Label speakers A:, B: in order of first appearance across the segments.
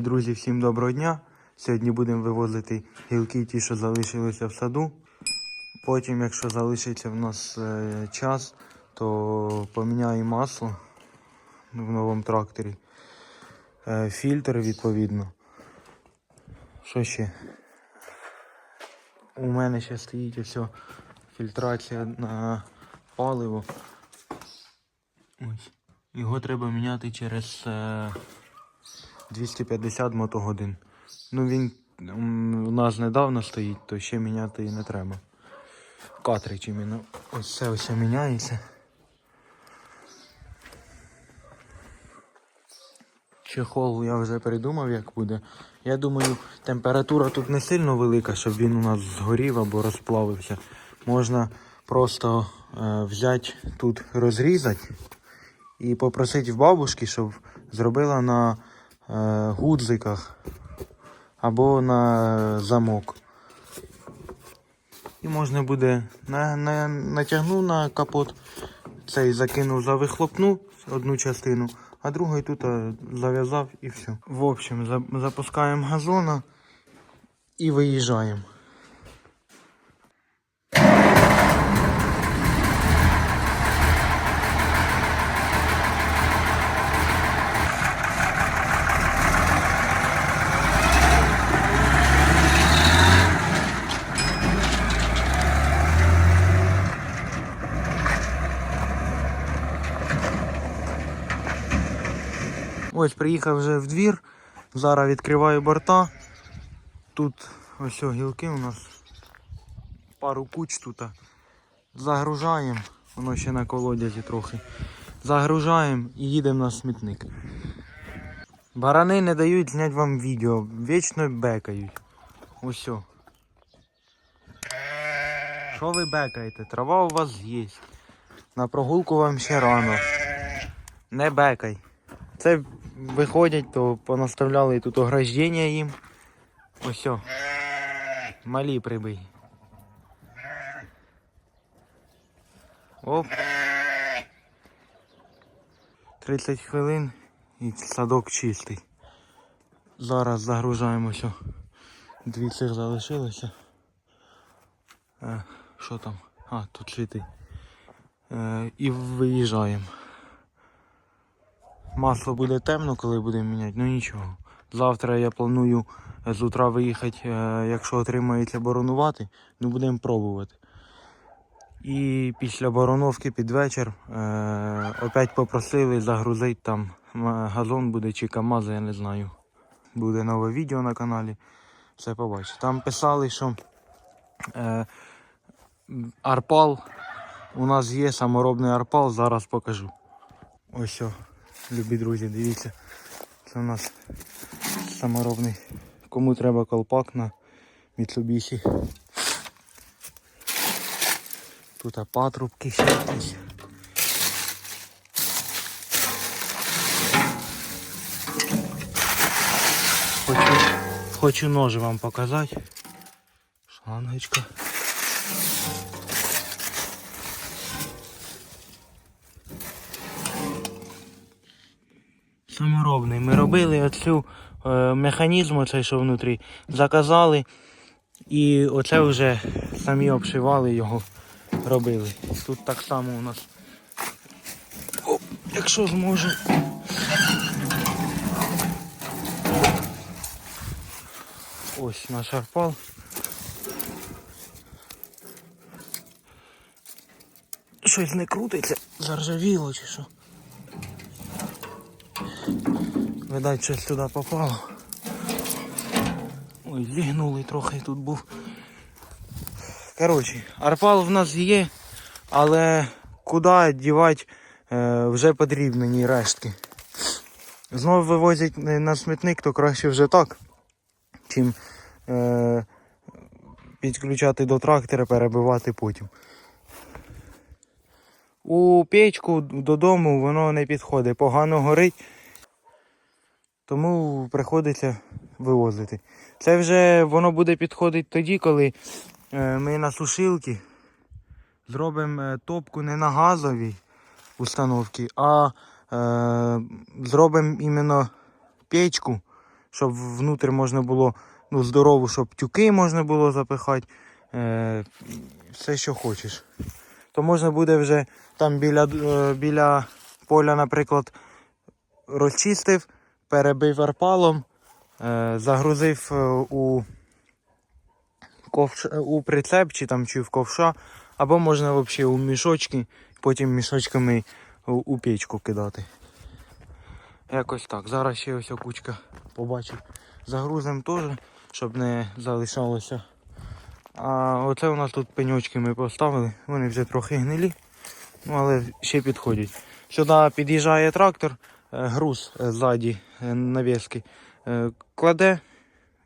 A: Друзі, всім доброго дня. Сьогодні будемо вивозити гілки, ті, що залишилися в саду. Потім, якщо залишиться в нас е, час, то поміняємо масло в новому тракторі. Е, фільтр відповідно. Що ще? У мене ще стоїть ось фільтрація на паливо. Ось. Його треба міняти через е, 250 мотогодин. Ну він у нас недавно стоїть, то ще міняти і не треба. Картридж іменно. Ось це ось міняється. Чехол я вже придумав, як буде. Я думаю, температура тут не сильно велика, щоб він у нас згорів або розплавився. Можна просто е, взяти тут розрізати і попросити в бабушки, щоб зробила на гудзиках або на замок. І можна буде на, на, натягнув на капот, цей закинув за вихлопну одну частину, а другий тут е, зав'язав і все. В общем, запускаємо газона і виїжджаємо. Ось приїхав вже в двір. Зараз відкриваю борта. Тут ось о, гілки у нас. Пару куч тут. Загружаємо. Воно ще на колодязі трохи. Загружаємо і їдемо на смітник. Барани не дають зняти вам відео. Вічно бекають. Ось. Що ви бекаєте? Трава у вас є. На прогулку вам ще рано. Не бекай. Це виходять, то понаставляли тут ограждення їм. Ось. Малі прибий. Оп. 30 хвилин і садок чистий. Зараз загружаємося. Дві цих залишилося. Е, що там? А, тут цвіти. Е, і виїжджаємо. Масло буде темно, коли будемо міняти, ну нічого. Завтра я планую е, з утра виїхати, е, якщо отримається боронувати, ну будемо пробувати. І після бороновки під вечір е, опять попросили загрузити там газон буде чи КАМАЗ, я не знаю. Буде нове відео на каналі. Все побачите. Там писали, що е, арпал. У нас є саморобний арпал, зараз покажу. Ось о, любі друзі, дивіться. Це у нас саморобний. Кому треба колпак на Mitsubishi. Тут патрубки ще якісь. Хочу, хочу ножи вам показати. Шлангочка. Саморобний. Ми робили оцю е, механізм, оцей, що внутрі, заказали. І оце вже самі обшивали його, робили. Тут так само у нас. Оп, якщо зможу. Ось наш арпал. Щось не крутиться, заржавіло чи що. Видать, щось туди попало. Ой, зігнулий трохи тут був. Коротше, арпал в нас є, але куди дівати е, вже потрібні рештки. Знову вивозять на смітник, то краще вже так, чим е, підключати до трактора, перебивати потім. У печку додому воно не підходить, погано горить, тому приходиться вивозити. Це вже воно буде підходити тоді, коли е, ми на сушилці зробимо е, топку не на газовій установці, а е, зробимо іменно печку, щоб внутрі можна було ну, здорову, щоб тюки можна було запихати. Е, все, що хочеш. То можна буде вже там біля, е, біля поля, наприклад, розчистив, перебив арпалом, е, загрузив е, у, ковш, у прицеп чи, там, чи в ковша, або можна взагалі у мішочки, потім мішочками у, печку кидати. Якось так. Зараз ще ось кучка побачив. Загрузимо теж, щоб не залишалося. А оце у нас тут пеньочки ми поставили, вони вже трохи гнилі, ну але ще підходять. Сюди під'їжджає трактор, груз е, ззаді е, навіски, е, кладе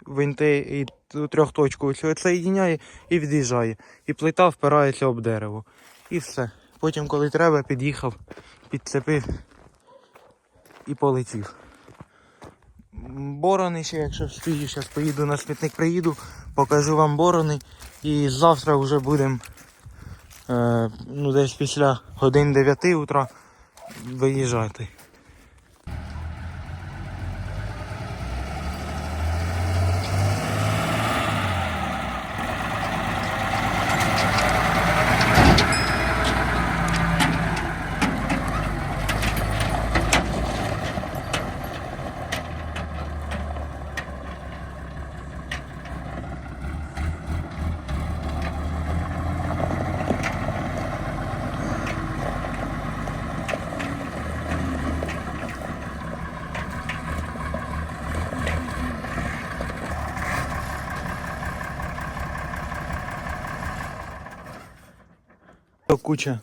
A: винти і трьохточку соєдиняє і від'їжджає. І плита впирається об дерево. І все. Потім, коли треба, під'їхав, підцепив і полетів. Борони ще, якщо встигну, зараз поїду на смітник, приїду, покажу вам борони. І завтра вже будемо е, ну, десь після годин 9 утра виїжджати. Куча.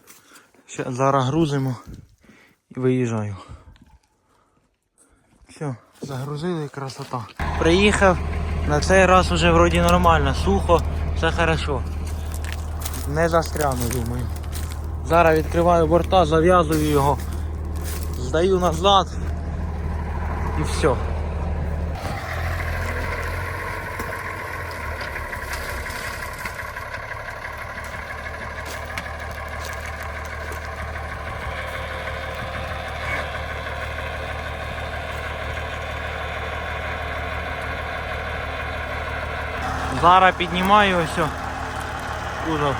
A: Ще зараз грузимо і виїжджаю. Все, загрузили красота. Приїхав, на цей раз уже вроді нормально, сухо, все хорошо. Не застряну, думаю. Зараз відкриваю борта, зав'язую його, здаю назад і все. Зараз піднімаю ось. Кузов.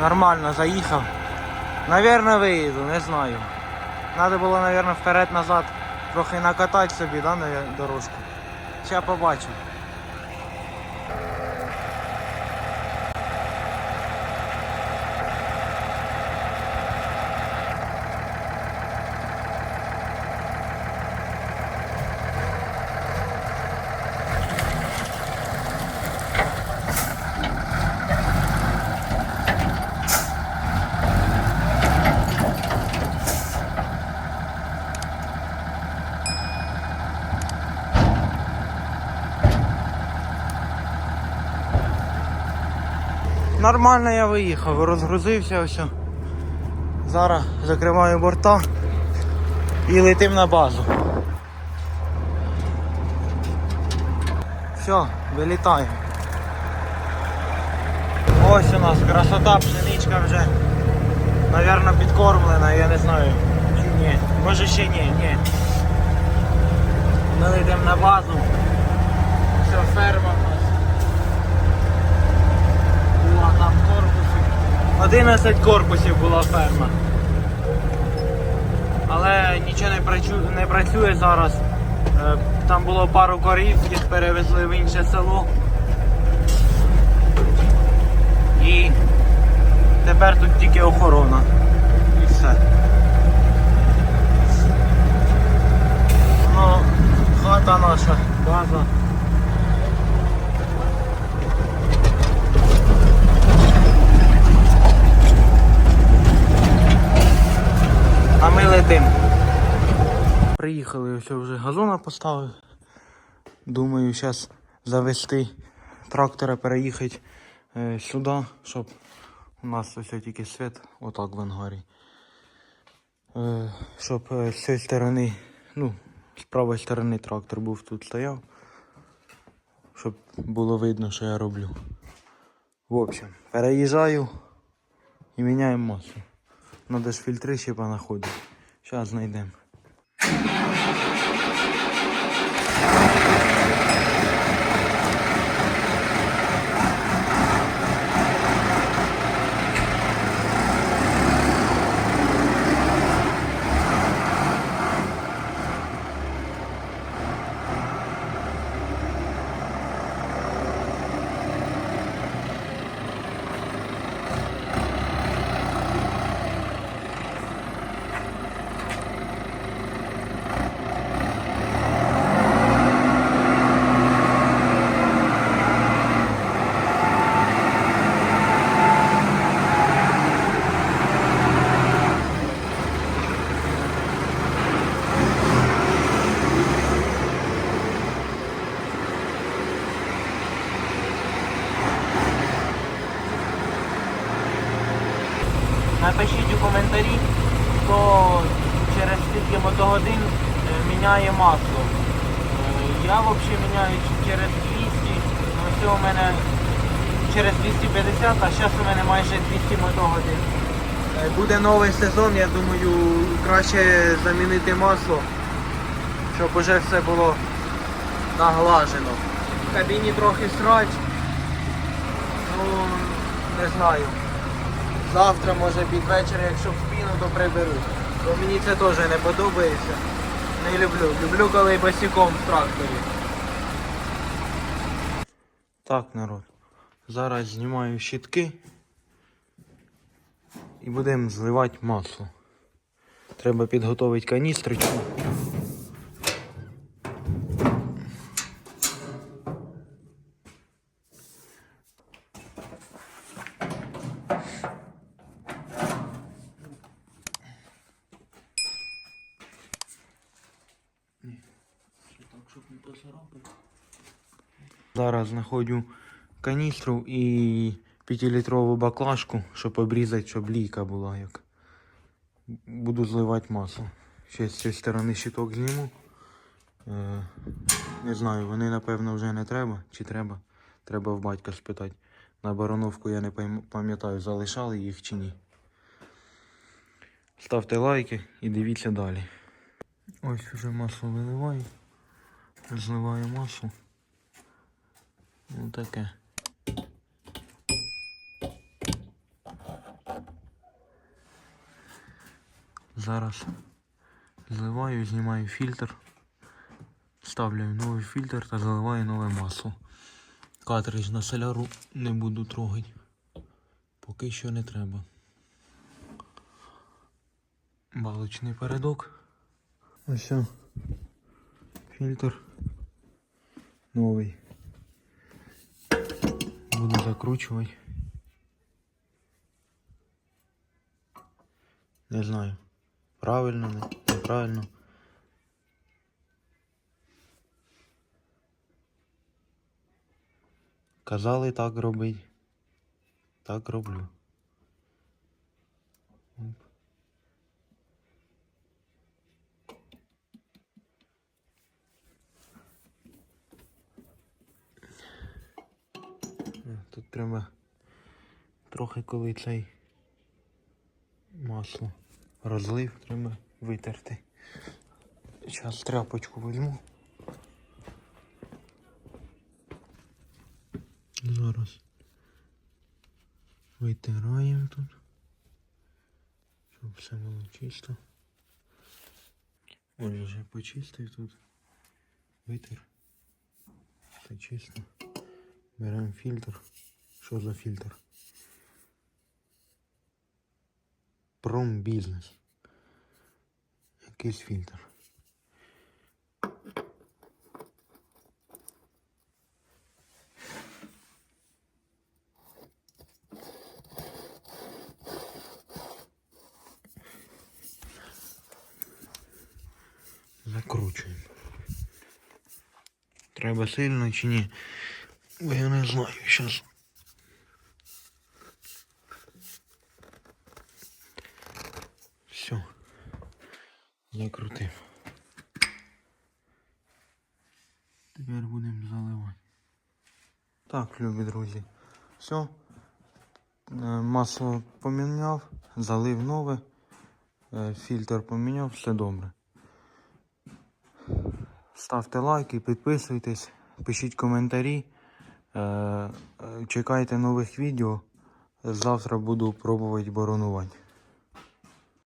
A: Нормально заїхав. Наверно виїду, не знаю. Треба було, наверное, вперед-назад трохи накатати собі, да, на дорожку. Ща побачимо. Нормально я виїхав, розгрузився ось. Зараз закриваю борта і летим на базу. Все, вилітаємо. Ось у нас красота, пшеничка вже, напевно, підкормлена, я не знаю. Чи ні. Може ще ні, ні. Ми йдемо на базу. Все, ферма у нас. Була там корпусів. 11 корпусів була ферма. Але нічого не працює, не працює зараз. Е, Там було пару корів, їх перевезли в інше село. І тепер тут тільки охорона. І все. Ну, хата наша, база. А ми летим. Приїхали, ось вже газона поставив. Думаю, зараз завести трактора, переїхати е, сюди, щоб у нас ось тільки світ, отак в ангарі. Е, щоб е, з цієї сторони, ну, з правої сторони трактор був тут стояв. Щоб було видно, що я роблю. В общем, переїжджаю і міняємо масу. Надо ж фільтри ще понаходити. Зараз знайдемо. коментарі, то через стільки мотогодин е, міняє масло. Е, я взагалі міняю через 200, ну, ось у мене через 250, а зараз у мене майже 200 мотогодин. Е, буде новий сезон, я думаю, краще замінити масло, щоб уже все було наглажено. В кабіні трохи срач, ну не знаю. Завтра, може під вечір, якщо вспіну, то приберу. Бо мені це теж не подобається. Не люблю. Люблю, коли босиком в тракторі. Так, народ. Зараз знімаю щітки і будемо зливати масло. Треба підготувати каністрочку. Зараз знаходжу каністру і 5-літрову баклажку, щоб обрізати, щоб лійка була як. Буду зливати масло. Ще з цієї сторони щиток зніму. Е, не знаю, вони напевно вже не треба чи треба. Треба в батька спитати. На барановку я не пам'ятаю, залишали їх чи ні. Ставте лайки і дивіться далі. Ось вже масло виливаю. Зливаю масло. Ну таке. Зараз зливаю, знімаю фільтр, ставлю новий фільтр та заливаю нове масло. Картридж на соляру не буду трогати. Поки що не треба. Балочний передок. Ось. Фільтр новий. Буду закручувати. Не знаю. Правильно, не- неправильно. Казали так робити. Так роблю. Е, треба трохи коли цей масло розлив, треба витерти. Зараз тряпочку візьму. Зараз витираємо тут, щоб все було чисто. Ось вже почистив тут. Витер. Все чисто. Беремо фільтр. Що за фільтр? Промбізнес. Якийсь фільтр. Закручуємо. Треба сильно чи ні? Бо я не знаю, зараз. Все. Закрутив. Тепер будемо заливати. Так, любі друзі. Все. Масло поміняв, залив нове, е, фільтр поміняв, все добре. Ставте лайки, підписуйтесь, пишіть коментарі. Е, е, Чекайте нових відео. Завтра буду пробувати боронувати.